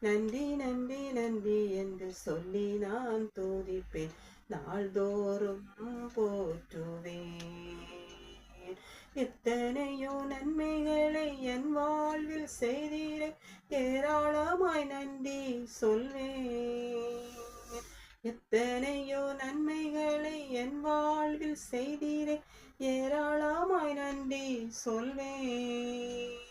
நன்றி நன்றி நன்றி என்று சொல்லி நான் துதிப்பேன். நாள்தோறும் போற்றுவேன். எத்தனையோ நன்மைகளை என் வாழ்வில் செய்தீர. ஏராளமாய் நன்றி சொல்வேன். எத்தனையோ நன்மைகளை என் வாழ்வில் செய்தீரே. ஏராளமாய் நன்றி சொல்வேன்.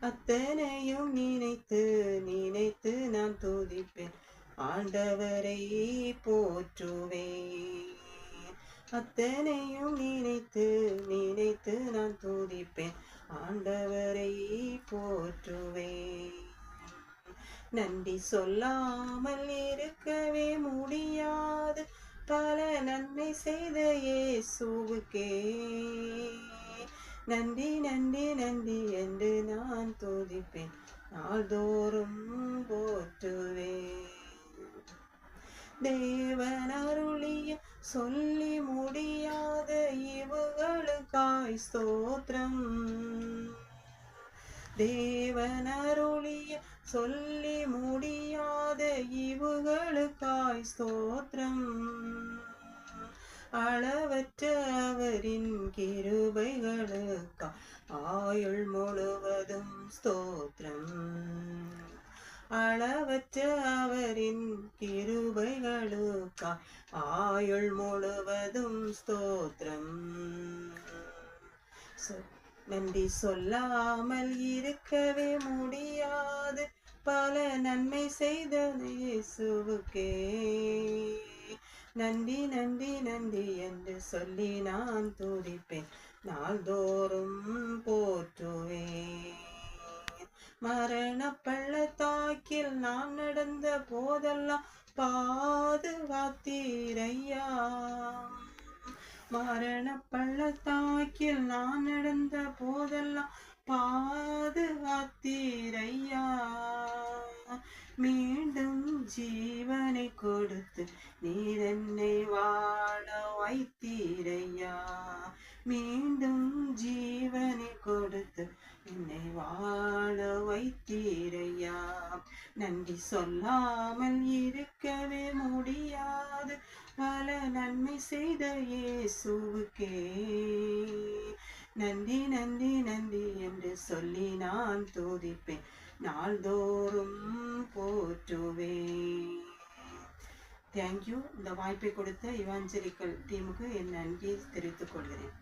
அத்தனையும் நினைத்து நினைத்து நான் துதிப்பேன். ஆண்டவரை போற்றுவேன். அத்தனையும் நினைத்து நினைத்து நான் துதிப்பேன். ஆண்டவரை போற்றுவேன். நன்றி சொல்லாமல் இருக்கவே முடியாது. பல நன்மை செய்த இயேசுவுக்கே. நன்றி நன்றி நன்றி என்று நான் துதிப்பேன். நாள்தோறும் போற்றுவேன். தேவன் அருளிய சொல்லி முடியாத இவுகளுக்காய் ஸ்தோத்திரம். தேவன் அருளிய சொல்லி முடியாத இவுகளுக்காய் ஸ்தோத்திரம். அளவற்ற அவரின் கிருபைகளுக்கா. ஆயுள் முழுவதும் ஸ்தோத்திரம். அளவற்ற அவரின் கிருபைகளுக்கா. ஆயுள் முழுவதும் ஸ்தோத்திரம். நன்றி. சொல்லாமல் இருக்கவே முடியாது. பல நன்மை செய்தது இயேசுவுக்கே. நன்றி நன்றி நன்றி என்று சொல்லி நான் துடிப்பேன் நாள்தோறும் போற்றுவேன். மரண பள்ளத்தாக்கில் நான் நடந்த போதெல்லாம் பாதுகாத்தீரையா. மரண பள்ளத்தாக்கில் நான் நடந்த போதெல்லாம் பாதுகாத்தீரையா. மீண்டும் ஜீவனை கொடுத்து நீர் என்னை வாழ வைத்தீரையா. மீண்டும் ஜீவனை கொடுத்து என்னை வாழ வைத்தீரையா. நன்றி சொல்லாமல் இருக்கவே முடியாது. பல நன்மை செய்த இயேசுவுக்கே. நன்றி நன்றி நன்றி என்று சொல்லி நான் துதிப்பேன். நாள்தோறும் போற்றுவேன். தேங்க்யூ இந்த வாய்ப்பை கொடுத்த இவாஞ்சலிக்கல் டீமுக்கு என் நன்றியை தெரிவித்துக் கொள்கிறேன்.